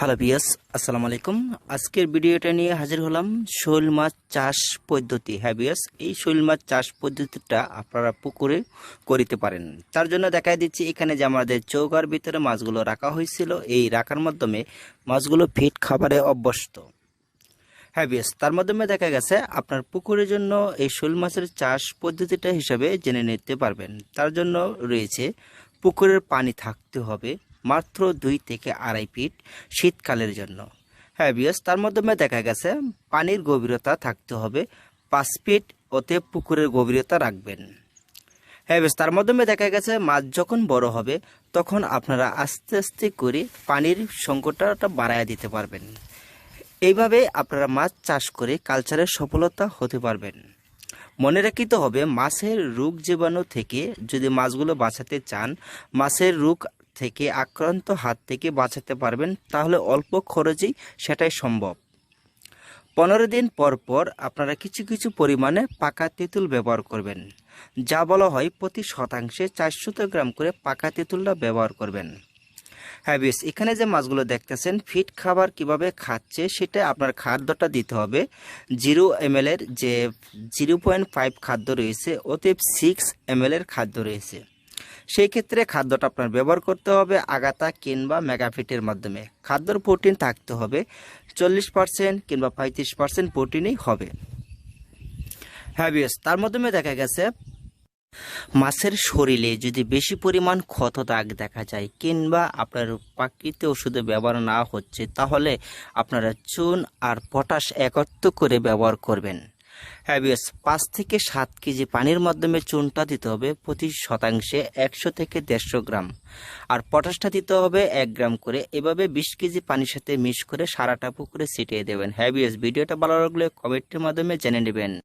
Hello বিয়াস আসসালামু আলাইকুম আজকের ভিডিওটা নিয়ে হাজির হলাম শৈল মাছ চাষ পদ্ধতি। হ্যাঁ বিয়াস এই শৈল মাছ চাষ পদ্ধতিটা আপনারা পুকুরে করিতে পারেন। তার জন্য দেখাই দিচ্ছি, এখানে যে আমাদের চৌকার ভিতরে মাছগুলো রাখা হয়েছিল, এই রাখার মাধ্যমে মাছগুলো ফিট খাবারে অভ্যস্ত। হ্যাঁ বিয়াস তার মাধ্যমে দেখা গেছে, আপনার পুকুরের জন্য এই শোল মাছের চাষ পদ্ধতিটা হিসাবে জেনে নিতে পারবেন। তার জন্য রয়েছে, পুকুরের পানি থাকতে হবে। মাত্র দুই থেকে আড়াই ফিট শীতকালের জন্য। হ্যাঁ বিয়াস তার মাধ্যমে দেখা গেছে, পানির গভীরতা থাকতে হবে পাঁচ ফিট ওতে পুকুরের গভীরতা রাখবেন। হ্যাঁ বেশ তার মাধ্যমে দেখা গেছে, মাছ যখন বড় হবে, তখন আপনারা আস্তে আস্তে করে পানির সংকটটা বাড়ায় দিতে পারবেন। এইভাবে আপনারা মাছ চাষ করে কালচারের সফলতা হতে পারবেন। মনে রাখিতে হবে, মাছের রোগ জীবাণু থেকে যদি মাছগুলো বাঁচাতে চান, মাছের রোগ থেকে আক্রান্ত হাত থেকে বাঁচাতে পারবেন, তাহলে অল্প খরচেই সেটাই সম্ভব। পনেরো দিন পর পর আপনারা কিছু কিছু পরিমাণে পাকা তেঁতুল ব্যবহার করবেন। যা বলা হয় প্রতি শতাংশে চারশত গ্রাম করে পাকা তেঁতুলটা ব্যবহার করবেন। হ্যাঁ বেশ, এখানে যে মাছগুলো দেখতেছেন, ফিট খাবার কীভাবে খাচ্ছে সেটা আপনার খাদ্যটা দিতে হবে। জিরো এম এর যে জিরো পয়েন্ট ফাইভ খাদ্য রয়েছে ওতে সিক্স এম এর খাদ্য রয়েছে। সেই ক্ষেত্রে খাদ্যটা আপনার ব্যবহার করতে হবে আগাতা কিংবা মেগাফিটের মাধ্যমে। খাদ্যর প্রোটিন থাকতে হবে, চল্লিশ পার্সেন্ট কিংবা পঁয়ত্রিশ পার্সেন্ট প্রোটিনই হবে। হ্যাঁ বিয়স তার মাধ্যমে দেখা গেছে, মাছের শরীরে যদি বেশি পরিমাণ ক্ষত দাগ দেখা যায় কিংবা আপনার প্রাকৃতিক ওষুধে ব্যবহার না হচ্ছে, তাহলে আপনারা চুন আর পটাশ একত্র করে ব্যবহার করবেন। হ্যাবিয়াস পাঁচ থেকে সাত কেজি পানির মাধ্যমে চুনটা দিতে হবে প্রতি শতাংশে একশো থেকে দেড়শো গ্রাম। আর পটাশটা দিতে হবে এক গ্রাম করে। এভাবে বিশ কেজি পানির সাথে মিশ করে সারাটা পুকুরে ছিটিয়ে দেবেন। হ্যাবিয়াস ভিডিওটা ভালো লাগলে কমেন্টের মাধ্যমে জেনে নেবেন।